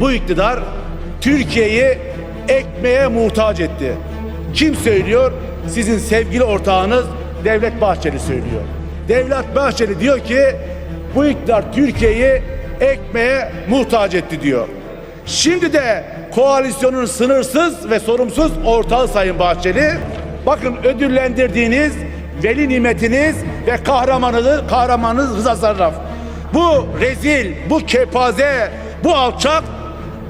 Bu iktidar Türkiye'yi ekmeğe muhtaç etti. Kim söylüyor? Sizin sevgili ortağınız Devlet Bahçeli söylüyor. Devlet Bahçeli diyor ki bu iktidar Türkiye'yi ekmeğe muhtaç etti diyor. Şimdi de koalisyonun sınırsız ve sorumsuz ortağı Sayın Bahçeli bakın ödüllendirdiğiniz veli nimetiniz ve kahramanınız, kahramanınız Rıza Zarraf. Bu rezil, bu kepaze, bu alçak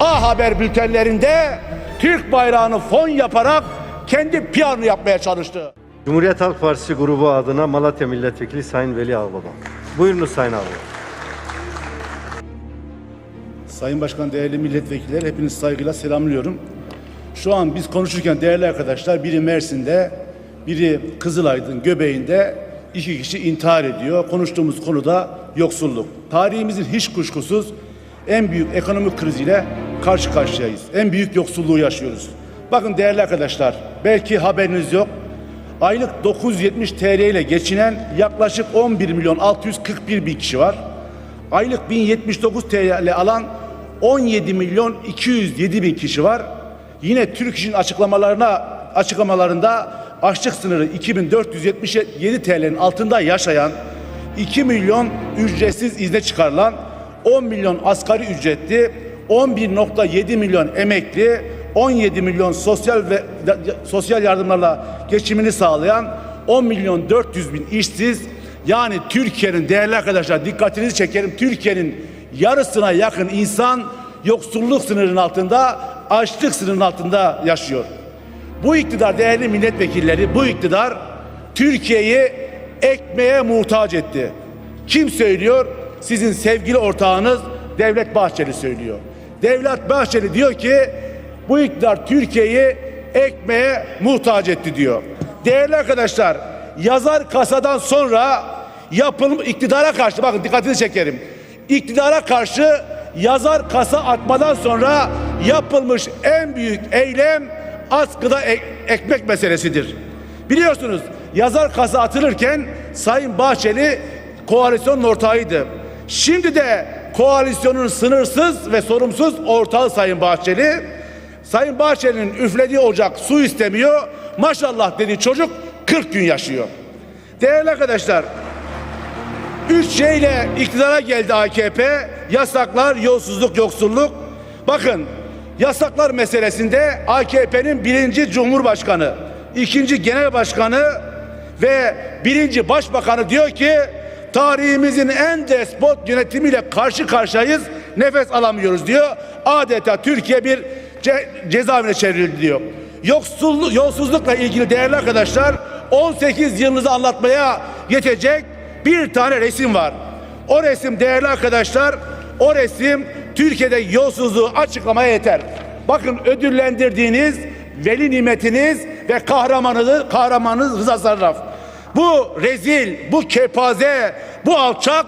A Haber bültenlerinde Türk bayrağını fon yaparak kendi PR'ını yapmaya çalıştı. Cumhuriyet Halk Partisi grubu adına Malatya Milletvekili Sayın Veli Ağbaba. Buyurunuz Sayın Ağbaba. Sayın Başkan, değerli milletvekilleri hepiniz saygıyla selamlıyorum. Şu an biz konuşurken değerli arkadaşlar biri Mersin'de, biri Kızılay'ın göbeğinde iki kişi intihar ediyor. Konuştuğumuz konuda yoksulluk. Tarihimizin hiç kuşkusuz en büyük ekonomik kriziyle karşı karşıyayız. En büyük yoksulluğu yaşıyoruz. Bakın değerli arkadaşlar, belki haberiniz yok. Aylık 970 TL ile geçinen yaklaşık 11 milyon 641 bin kişi var. Aylık 1079 TL alan 17 milyon 207 bin kişi var. Yine Türk İş'in açıklamalarına açıklamalarında açlık sınırı 2477 TL'nin altında yaşayan 2 milyon ücretsiz izne çıkarılan 10 milyon asgari ücretli 11.7 milyon emekli 17 milyon sosyal ve sosyal yardımlarla geçimini sağlayan 10 milyon 400 bin işsiz yani Türkiye'nin değerli arkadaşlar dikkatinizi çekerim Türkiye'nin yarısına yakın insan yoksulluk sınırının altında açlık sınırının altında yaşıyor. Bu iktidar değerli milletvekilleri bu iktidar Türkiye'yi ekmeğe muhtaç etti. Kim söylüyor? Sizin sevgili ortağınız Devlet Bahçeli söylüyor. Devlet Bahçeli diyor ki bu iktidar Türkiye'yi ekmeğe muhtaç etti diyor. Değerli arkadaşlar yazar kasadan sonra yapılım iktidara karşı bakın dikkatinizi çekerim. İktidara karşı yazar kasa atmadan sonra yapılmış en büyük eylem askıda ek- ekmek meselesidir. Biliyorsunuz yazar kasa atılırken Sayın Bahçeli koalisyonun ortağıydı. Şimdi de koalisyonun sınırsız ve sorumsuz ortağı Sayın Bahçeli. Sayın Bahçeli'nin üflediği ocak su istemiyor. Maşallah dediği çocuk 40 gün yaşıyor. Değerli arkadaşlar, 3 ile iktidara geldi AKP. Yasaklar, yolsuzluk, yoksulluk. Bakın yasaklar meselesinde AKP'nin birinci Cumhurbaşkanı, ikinci Genel Başkanı ve birinci Başbakanı diyor ki tarihimizin en despot yönetimiyle karşı karşıyayız. Nefes alamıyoruz diyor. Adeta Türkiye bir ce cezaevine çevrildi diyor. Yoksulluk, yolsuzlukla ilgili değerli arkadaşlar 18 yılınızı anlatmaya yetecek bir tane resim var. O resim değerli arkadaşlar, o resim Türkiye'de yolsuzluğu açıklamaya yeter. Bakın ödüllendirdiğiniz veli nimetiniz ve kahramanınız, kahramanınız Rıza Zarraf. Bu rezil, bu kepaze, bu alçak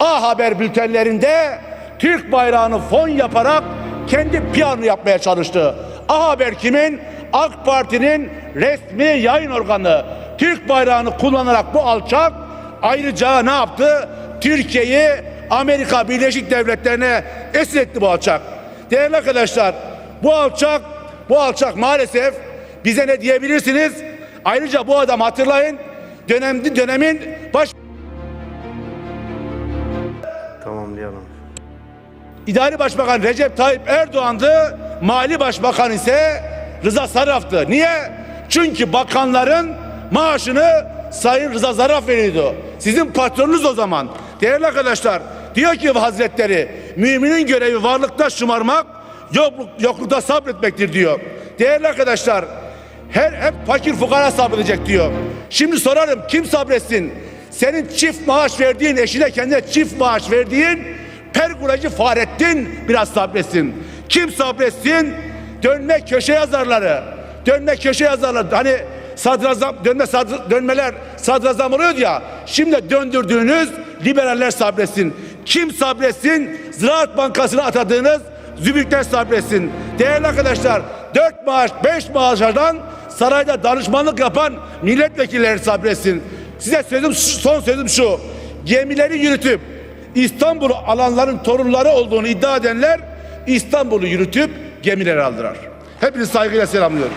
A Haber bültenlerinde Türk bayrağını fon yaparak kendi PR'ını yapmaya çalıştı. A Haber kimin? AK Parti'nin resmi yayın organı. Türk bayrağını kullanarak bu alçak ayrıca ne yaptı? Türkiye'yi Amerika Birleşik Devletleri'ne esir etti bu alçak. Değerli arkadaşlar bu alçak bu alçak maalesef bize ne diyebilirsiniz? Ayrıca bu adam hatırlayın dönemdi dönemin Tamamlayalım. İdari Başbakan Recep Tayyip Erdoğan'dı. Mali Başbakan ise Rıza Sarraf'tı. Niye? Çünkü bakanların maaşını Sayın Rıza Zarraf veriyordu. Sizin patronunuz o zaman. Değerli arkadaşlar, diyor ki Hazretleri, müminin görevi varlıkta şımarmak, yokluk, yoklukta sabretmektir diyor. Değerli arkadaşlar, her hep fakir fukara sabredecek diyor. Şimdi sorarım kim sabretsin? Senin çift maaş verdiğin eşine kendine çift maaş verdiğin pergulacı Fahrettin biraz sabretsin. Kim sabretsin? Dönme köşe yazarları. Dönme köşe yazarları. Hani sadrazam dönme sadr, dönmeler sadrazam oluyordu ya. Şimdi döndürdüğünüz liberaller sabretsin. Kim sabretsin? Ziraat Bankası'na atadığınız zübükler sabretsin. Değerli arkadaşlar dört maaş beş maaşlardan sarayda danışmanlık yapan milletvekilleri sabretsin. Size sözüm son sözüm şu. Gemileri yürütüp İstanbul alanların torunları olduğunu iddia edenler İstanbul'u yürütüp gemileri aldılar. Hepinizi saygıyla selamlıyorum.